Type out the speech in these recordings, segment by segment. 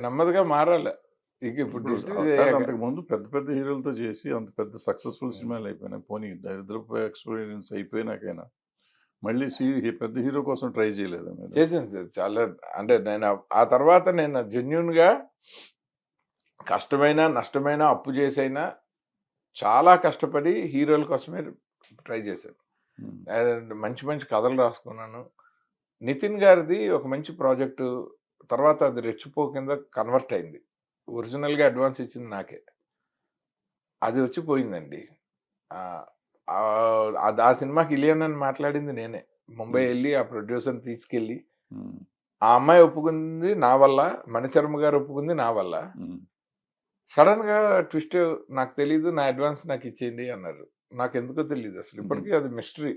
నెమ్మదిగా మారాలి. ఇక ఇప్పుడు. అంతకు ముందు పెద్ద పెద్ద హీరోలతో చేసి అంత పెద్ద సక్సెస్ఫుల్ సినిమాలు అయిపోయినాయి. పోనీ దరిద్రపు ఎక్స్పీరియన్స్ అయిపోయినాకైనా. మళ్ళీ సీ- పెద్ద హీరో కోసం ట్రై చేయలేదు చేశాను సార్ చాలా అంటే నేను ఆ- తర్వాత నేను జెన్యున్గా కష్టమైన నష్టమైన అప్పు చేసైనా చాలా కష్టపడి హీరోల కోసమే ట్రై చేశాను. మంచి మంచి కథలు రాసుకున్నాను. నితిన్ గారిది ఒక మంచి ప్రాజెక్టు తర్వాత అది రెచ్చిపో కింద కన్వర్ట్ అయింది. ఒరిజినల్గా అడ్వాన్స్ ఇచ్చింది నాకే. అది వచ్చి పోయిందండి. ఆ, ఆ, అది ఆ సినిమాకి ఇలియన్ అని మాట్లాడింది నేనే. ముంబై. వెళ్ళి ఆ ప్రొడ్యూసర్ని తీసుకెళ్ళి ఆ అమ్మాయి ఒప్పుకుంది నా వల్ల మణిశర్మ గారు ఒప్పుకుంది నా వల్ల. ఉమ్, సడన్గా ట్విస్ట్ నాకు తెలీదు నా అడ్వాన్స్ నాకు ఇచ్చేయండి అన్నారు. నాకు ఎందుకో తెలియదు అసలు ఇప్పటికీ అది మిస్టరీ.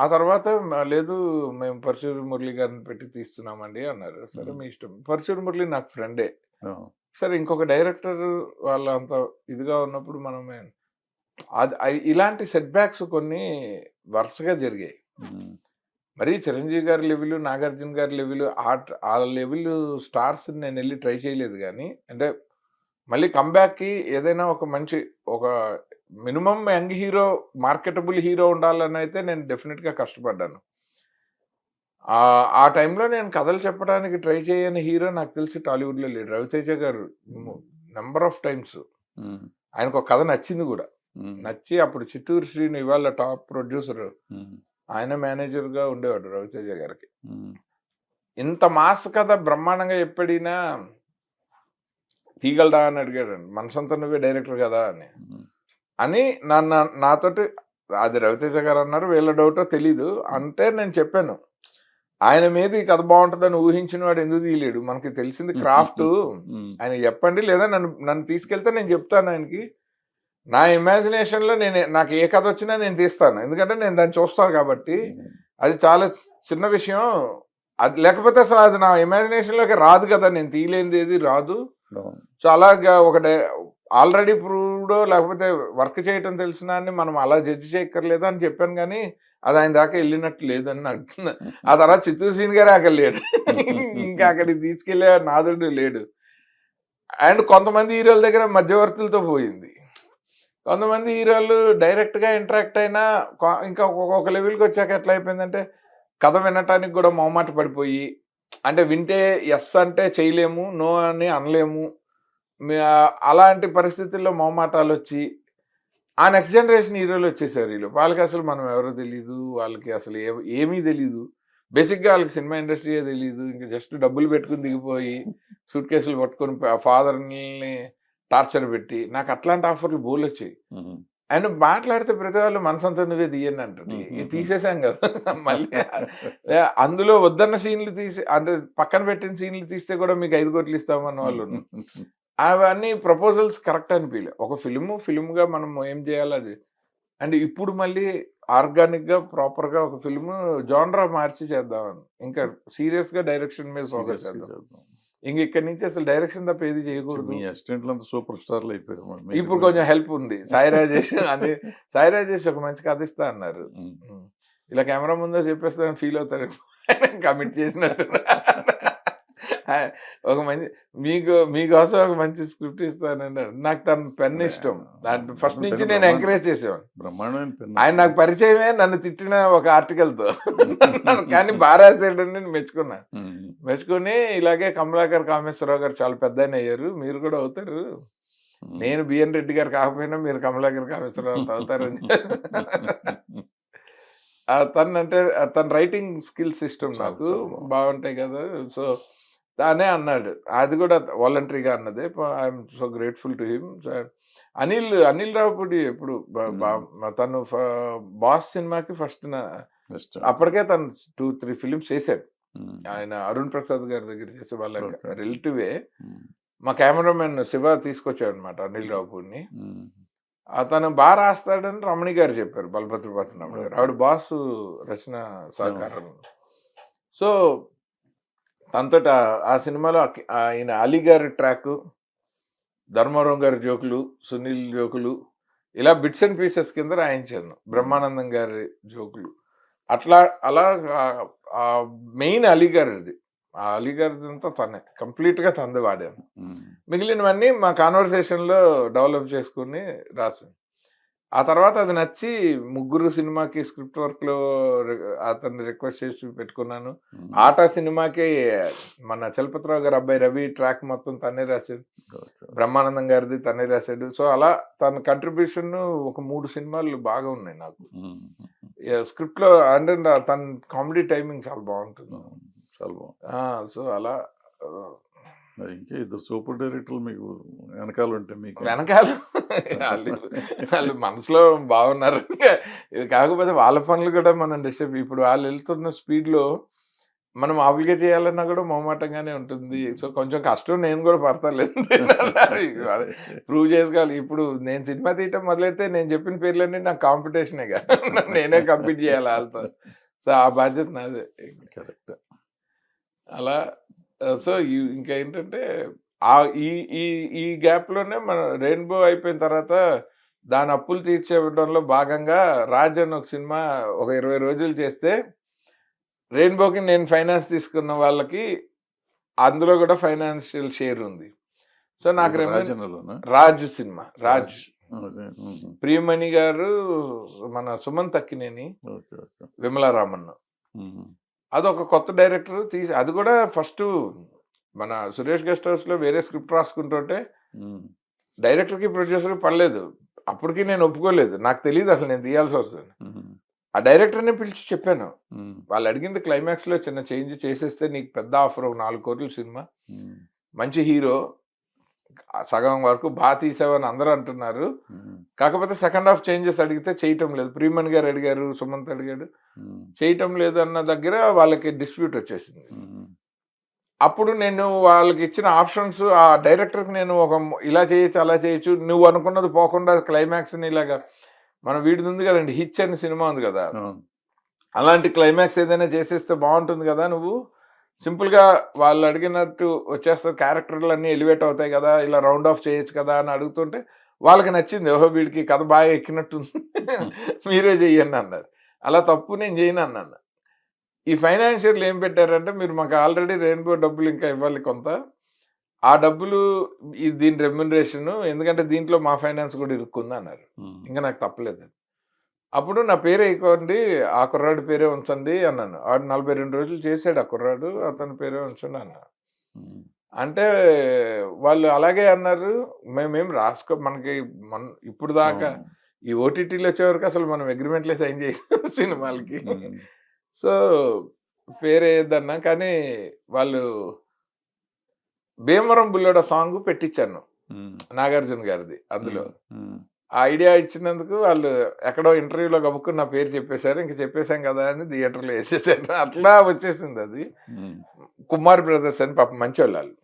ఆ తర్వాత లేదు మేము పరశురు మురళి గారిని పెట్టి తీస్తున్నామండి అన్నారు. సరే. మీ ఇష్టం. పరశురు మురళి నాకు ఫ్రెండే. సరే ఇంకొక డైరెక్టర్ వాళ్ళ అంత ఇదిగా ఉన్నప్పుడు మనమే అది అయి- ఇలాంటి సెట్ బ్యాక్స్ కొన్ని వరుసగా జరిగాయి. మరి చిరంజీవి గారి లెవెల్ నాగార్జున గారి లెవెల్ ఆ ఆ లెవెల్ స్టార్స్ నేను వెళ్ళి ట్రై చేయలేదు కానీ అంటే మళ్ళీ కి ఏదైనా ఒక మంచి ఒక minimum young hero marketable hero ఉండాలని అయితే నేను డెఫినెట్గా కష్టపడ్డాను. ఆ టైంలో నేను కథలు చెప్పడానికి ట్రై చేయని హీరో నాకు తెలిసి టాలీవుడ్లో లేడు. రవితేజ గారు నెంబర్ ఆఫ్ టైమ్స్. ఆయనకు ఒక కథ నచ్చింది కూడా. నచ్చి అప్పుడు చిత్తూరు శ్రీను ఇవాళ టాప్ ప్రొడ్యూసర్. ఆయన మేనేజర్గా ఉండేవాడు రవితేజ గారికి. ఇంత మాస్ కథ బ్రహ్మాండంగా ఎప్పుడైనా తీగలడా అని అడిగాడండి. మనసంతా నువ్వే డైరెక్టర్ కదా అని. అని నన్ను నాతోటి అది రవితేజ గారు అన్నారు వీళ్ళ డౌటో తెలీదు. అంటే నేను చెప్పాను ఆయన మీద ఈ కథ బాగుంటుందని ఊహించిన వాడు ఎందుకు తీయలేడు? మనకి తెలిసింది క్రాఫ్ట్. ఆయన చెప్పండి లేదా నన్ను నన్ను తీసుకెళ్తే నేను చెప్తాను ఆయనకి. నా ఇమాజినేషన్లో నేను నాకు ఏ కథ వచ్చినా నేను తీస్తాను. ఎందుకంటే నేను దాన్ని చూస్తాను కాబట్టి అది చాలా చిన్న విషయం. అది లేకపోతే అసలు అది నా ఇమాజినేషన్లోకి రాదు కదా. నేను తీయలేనిది ఏది రాదు. సో అలాగా ఒక ఆల్రెడీ ప్రూవ్డ్ లేకపోతే వర్క్ చేయటం తెలిసిన అని మనం అలా జడ్జి చేయక్కర్లేదు అని చెప్పాను కానీ అది ఆయన దాకా వెళ్ళినట్టు లేదని నాకు ఆ తర్వాత చిత్తూరు సీన్ గారే అక్కడ లేడు. ఇంకా అక్కడికి తీసుకెళ్ళే నాదుడు లేడు. అండ్ కొంతమంది హీరోల దగ్గర మధ్యవర్తులతో పోయింది. కొంతమంది హీరోలు డైరెక్ట్గా ఇంటరాక్ట్ అయినా ఇంకా ఒక్కొక్క లెవెల్కి వచ్చాక ఎట్లా అయిపోయిందంటే కథ వినటానికి కూడా మొహమాట పడిపోయి అంటే వింటే ఎస్ అంటే చేయలేము నో అని అనలేము. అలాంటి పరిస్థితుల్లో మొహమాటాలు వచ్చి ఆ నెక్స్ట్ జనరేషన్ హీరోలు వచ్చేసారు వీళ్ళు. వాళ్ళకి అసలు మనం ఎవరో తెలియదు వాళ్ళకి అసలు ఏ ఏమీ తెలియదు బేసిక్గా వాళ్ళకి సినిమా ఇండస్ట్రీయే తెలియదు ఇంకా జస్ట్ డబ్బులు పెట్టుకుని దిగిపోయి సూట్ కేసులు పట్టుకొని ఫాదర్ని టార్చర్ పెట్టి నాకు అట్లాంటి ఆఫర్లు బోల్ వచ్చాయి అండ్ మాట్లాడితే ప్రతి వాళ్ళు మనసంతా నువ్వే తీయండి అంటుంది ఇది తీసేసాం కదా. మళ్ళీ అందులో వద్దన్న సీన్లు తీసి అంటే పక్కన పెట్టిన సీన్లు తీస్తే కూడా మీకు ఐదు కోట్లు ఇస్తామన్న వాళ్ళు. అవన్నీ ప్రపోజల్స్ కరెక్ట్ అనిపించలే ఒక ఫిల్మ్ ఫిల్మ్గా మనం ఏం చేయాలి అది. అండ్ ఇప్పుడు మళ్ళీ ఆర్గానిక్గా ప్రాపర్గా ఒక ఫిల్మ్ జానరా మార్చి చేద్దామని. ఇంకా సీరియస్గా డైరెక్షన్ మీద ఫోకస్ చేద్దాం. ఇంక ఇక్కడి నుంచి అసలు డైరెక్షన్ తప్ప ఏది చేయకూడదు. మీ అసిస్టెంట్లు అంతా సూపర్ స్టార్లు అయిపోయారు ఇప్పుడు కొంచెం హెల్ప్ ఉంది. సాయి రాజేష్ అని సాయి రాజేష్ ఒక మంచి కథ ఇస్తా అన్నారు. ఇలా కెమెరా ముందో చెప్పేస్తాను ఫీల్ అవుతారు కమిట్ చేసినట్టు ఒక మంచి మీకు మీకోసం ఒక మంచి స్క్రిప్ట్ ఇస్తానండి నాకు తన పెన్ ఇష్టం. ఫస్ట్ నుంచి నేను ఎంకరేజ్ చేసేవాడిని. బ్రహ్మాండమైన పెన్ ఆయన నాకు పరిచయమే నన్ను తిట్టిన ఒక article తో కానీ బారాసాడని నేను మెచ్చుకున్నా. మెచ్చుకొని ఇలాగే కమలాకర్ కామేశ్వరరావు గారు చాలా పెద్ద అయ్యారు. మీరు కూడా అవుతారు. నేను బిఎన్ రెడ్డి గారు కాకపోయినా మీరు కమలాకర్ కామేశ్వరరావు అవుతారని. తను అంటే తన రైటింగ్ స్కిల్స్ ఇష్టం నాకు. బాగుంటాయి కదా. సో తానే అన్నాడు. అది కూడా వాలంటరీగా అన్నదే. I'm so grateful to him. Anil Anil Ravipudi ఎప్పుడు తను బాస్ సినిమాకి ఫస్ట్. అప్పటికే తను టూ త్రీ ఫిలిమ్స్ చేశాడు. ఆయన అరుణ్ ప్రసాద్ గారి దగ్గర చేసే వాళ్ళ. రిలేటివే. మా కెమెరామెన్ శివ తీసుకొచ్చాడు అనమాట అనిల్ రావుపూడిని. అతను బాగా రాస్తాడని రమణి గారు చెప్పారు బలభద్రపాత్రనాయుడు గారు ఆవిడ బాస్ రచన సహకారం. సో తనతో ఆ సినిమాలో ఆయన అలీ గారి ట్రాక్ ధర్మవరం గారి జోకులు సునీల్ జోకులు ఇలా బిట్స్ అండ్ పీసెస్ కింద రాయించాను. బ్రహ్మానందం గారి జోకులు. అట్లా అలా మెయిన్ అలీ గారిది. ఆ అలీ అంతా తనే. కంప్లీట్గా తంది వాడాను. మిగిలినవన్నీ మా కాన్వర్సేషన్లో డెవలప్ చేసుకుని రాసాను ఆ తర్వాత అది నచ్చి ముగ్గురు సినిమాకి స్క్రిప్ట్ వర్క్లో రి- అతన్ని రిక్వెస్ట్ చేసి పెట్టుకున్నాను. ఆట సినిమాకి మన చలపతిరావు గారు అబ్బాయి రవి ట్రాక్ మొత్తం తనే రాశాడు. బ్రహ్మానందం గారిది తనే రాశాడు సో అలా తన కంట్రిబ్యూషన్ ఒక మూడు సినిమాలు బాగా ఉన్నాయి నాకు ఉమ్. స్క్రిప్ట్లో అంటే తన కామెడీ టైమింగ్ చాలా బాగుంటుంది. చాలా బాగుంది సో అలా ఇంకా ఇద్దరు సూపర్ డైరెక్టర్లు మీకు వెనకాల ఉంటే మీకు వెనకాల? వాళ్ళు వాళ్ళు మనసులో బాగున్నారు. ఇది కాకపోతే వాళ్ళ పనులు కూడా మనం డిస్టర్బ్ ఇప్పుడు వాళ్ళు వెళ్తున్న స్పీడ్లో మనం ఆబ్లిగేట్ చేయాలన్నా కూడా మొహమాటంగానే ఉంటుంది. సో కొంచెం కష్టం నేను కూడా పడతలేదు ప్రూవ్ చేసుకోవాలి. ఇప్పుడు నేను సినిమా తీయటం మొదలైతే నేను చెప్పిన పేర్లన్నీ నాకు కాంపిటీషనే కదా. నేనే కంపీట్ చేయాలి వాళ్ళతో. సో ఆ బాధ్యత నాదే. కరెక్ట్. అలా సో ఇంకా ఏంటంటే ఆ ఈ ఈ ఈ గ్యాప్లోనే మన రెయిన్బో అయిపోయిన తర్వాత దాని అప్పులు తీర్చేయడంలో భాగంగా రాజ్ అని ఒక సినిమా ఒక ఇరవై రోజులు చేస్తే రెయిన్బోకి నేను ఫైనాన్స్ తీసుకున్న వాళ్ళకి అందులో కూడా ఫైనాన్షియల్ షేర్ ఉంది. సో నాకు రాజ్ సినిమా రాజ్. ప్రియమణి గారు మన సుమన్ తక్కినేని విమలారామన్. అదొక కొత్త డైరెక్టర్ తీసి అది కూడా ఫస్ట్ మన సురేష్ గెస్ట్ హౌస్లో వేరే స్క్రిప్ట్ రాసుకుంటుంటే. డైరెక్టర్కి ప్రొడ్యూసర్కి పర్లేదు అప్పటికి నేను ఒప్పుకోలేదు నాకు తెలియదు అసలు నేను తీయాల్సి వస్తుంది. ఆ డైరెక్టర్ని పిలిచి చెప్పాను. వాళ్ళు అడిగింది క్లైమాక్స్లో చిన్న చేంజ్ చేసేస్తే నీకు పెద్ద ఆఫర్ ఒక నాలుగు కోట్ల సినిమా. మంచి హీరో సగం వరకు బాగా తీసావని అందరూ అంటున్నారు. కాకపోతే సెకండ్ హాఫ్ చేంజెస్ అడిగితే చేయటం లేదు ప్రీమన్ గారు అడిగారు సుమంత్ అడిగాడు. చేయటం లేదు అన్న దగ్గర వాళ్ళకి డిస్ప్యూట్ వచ్చేసింది. అప్పుడు నేను వాళ్ళకి ఇచ్చిన ఆప్షన్స్ ఆ డైరెక్టర్కి నేను ఒక ఇలా చేయొచ్చు అలా చేయొచ్చు నువ్వు అనుకున్నది పోకుండా క్లైమాక్స్ ఇలాగా మన వీడిది ఉంది కదండి హిచ్ అనే సినిమా ఉంది కదా. అలాంటి క్లైమాక్స్ ఏదైనా చేసేస్తే బాగుంటుంది కదా నువ్వు సింపుల్గా వాళ్ళు అడిగినట్టు వచ్చేస్తారు క్యారెక్టర్లు అన్ని ఎలివేట్ అవుతాయి కదా ఇలా రౌండ్ ఆఫ్ చేయొచ్చు కదా అని అడుగుతుంటే వాళ్ళకి నచ్చింది ఓహో వీడికి కథ బాగా ఎక్కినట్టుంది. మీరే చెయ్యండి అన్నారు. అలా తప్పు నేను చేయను అన్నాను. ఈ ఫైనాన్షియల్ ఏం పెట్టారంటే మీరు మాకు ఆల్రెడీ రెయిన్బో డబ్బులు ఇంకా ఇవ్వాలి కొంత. ఆ డబ్బులు ఈ దీని రెమ్యునరేషన్ ఎందుకంటే దీంట్లో మా ఫైనాన్స్ కూడా ఇరుక్కుంది అన్నారు. ఇంకా నాకు తప్పలేదు అప్పుడు నా పేరే ఇవ్వండి ఆ కుర్రాడి పేరే ఉంచండి అన్నాను ఆడు నలభై రెండు రోజులు చేశాడు ఆ కుర్రాడు అతని పేరే ఉంచండి అన్నాను ఉమ్. అంటే వాళ్ళు అలాగే అన్నారు మేమేం రాసుకో మనకి మన ఇప్పుడు దాకా. ఈ ఓటీటీలో వచ్చే వరకు అసలు మనం అగ్రిమెంట్లే సైన్ చేసాం సినిమాలకి. సో పేరు వేయద్దన్నా కానీ వాళ్ళు భీమవరం బుల్లోడ సాంగ్ పెట్టించాను. నాగార్జున గారిది అందులో. ఆ ఐడియా ఇచ్చినందుకు వాళ్ళు ఎక్కడో ఇంటర్వ్యూలో కనుక్కుని నా పేరు చెప్పేశారు ఇంక చెప్పేశాం కదా అని థియేటర్లో వేసేసారు అట్లా వచ్చేసింది అది. కుమార్ బ్రదర్స్ అని పాప మంచి వాళ్ళు.